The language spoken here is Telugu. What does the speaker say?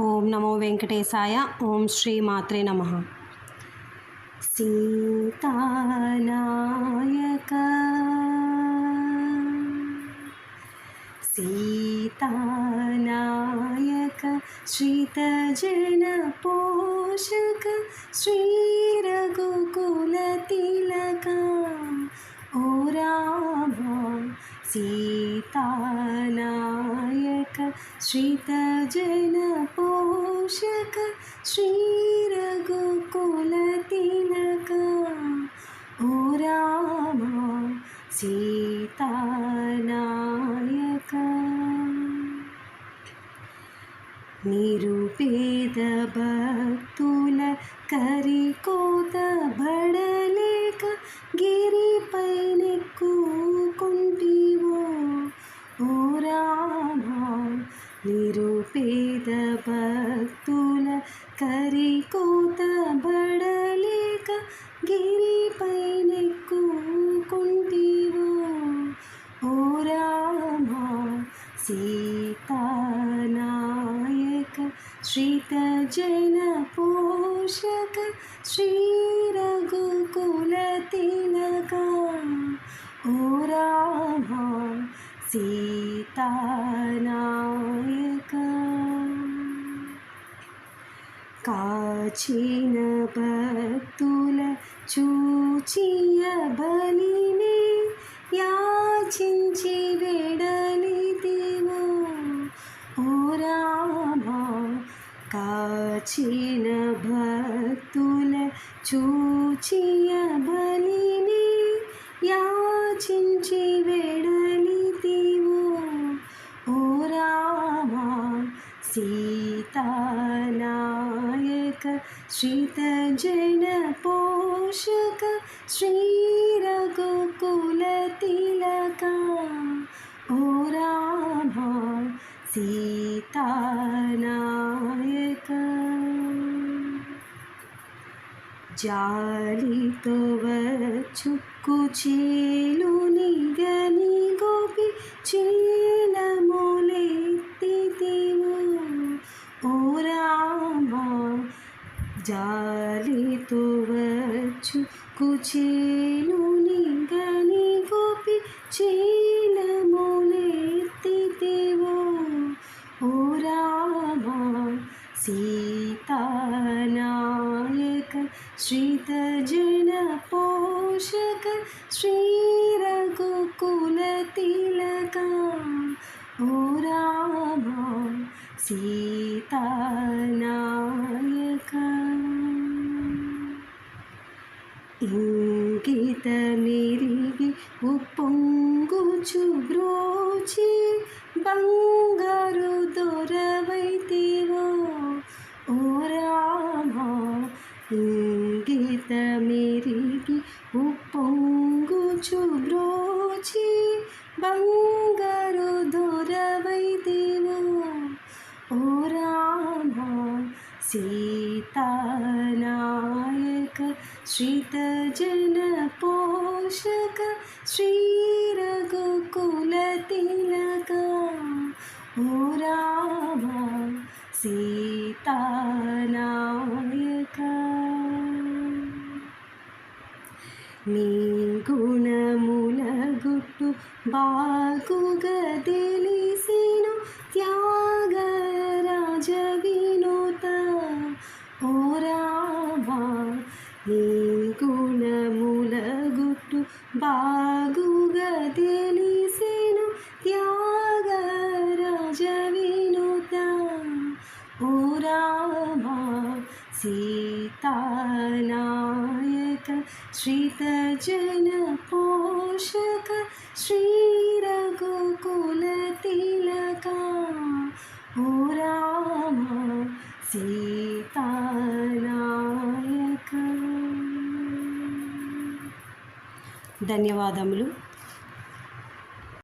ఓం నమో వెంకటేశాయ ఓం శ్రీ మాత్రే నమ. సీతానాయక సీతానాయక శ్రీతజన పోషక శ్రీరఘుకుల తిలక. ఓ రామ సీతానాయక. శ్రీతజన పోషక శ్రీరఘుకుల తిలక. ఓ రామ సీతానాయక. నిరుపేద భక్తుల కరికోత బడలేక గిరిపై కరికోత బడలేక గిరిపై నెక్కుకుంటివో ఓ రామ సీతానాయక శ్రీతజన పోషక శ్రీరఘుకుల తిలక. ఓ రామా సీతా కాచిన భక్తుల చూచియ బలిని యాచించి వెడలిదివో ఓ రామ కాచిన భక్తుల చూచియ బలిని యాచించి సీతానాయక శ్రీతజన పోషక శ్రీరఘుకుల ఓ రామ సీతానాయక. జాలితో వచ్చు చేలునిగని గోపి చీలములెత్తితివు జాలితో వచ్చు కుచేను కుచేలునిగని గోపి చీలములెత్తితివు ఓ రామ సీతానాయక శ్రీతజన పోషక శ్రీరఘుకుల తిలక. ఓ రామా సీతానాయక ఇంకిత మిరిగి ఉప్పొంగుచు బ్రోచి బంగారు దొరవైతేవో. ఓ రామా ఇంగిత మిరిగి ఉప్పొంగుచు బ్రోచి బంగారు దొరవైతేవో. ఓ రామా సీతానాయక శ్రీతజన పోషక శ్రీరఘుకుల తిలక. ఓ రామ సీతానాయక. నీ గుణముల గుట్టు బాగుగా గుణముల బాగుగా తెలిసిను త్యాగరాజ వినోత ఓ రామా సీతానాయక శ్రీతజన పోషక ధన్యవాదములు.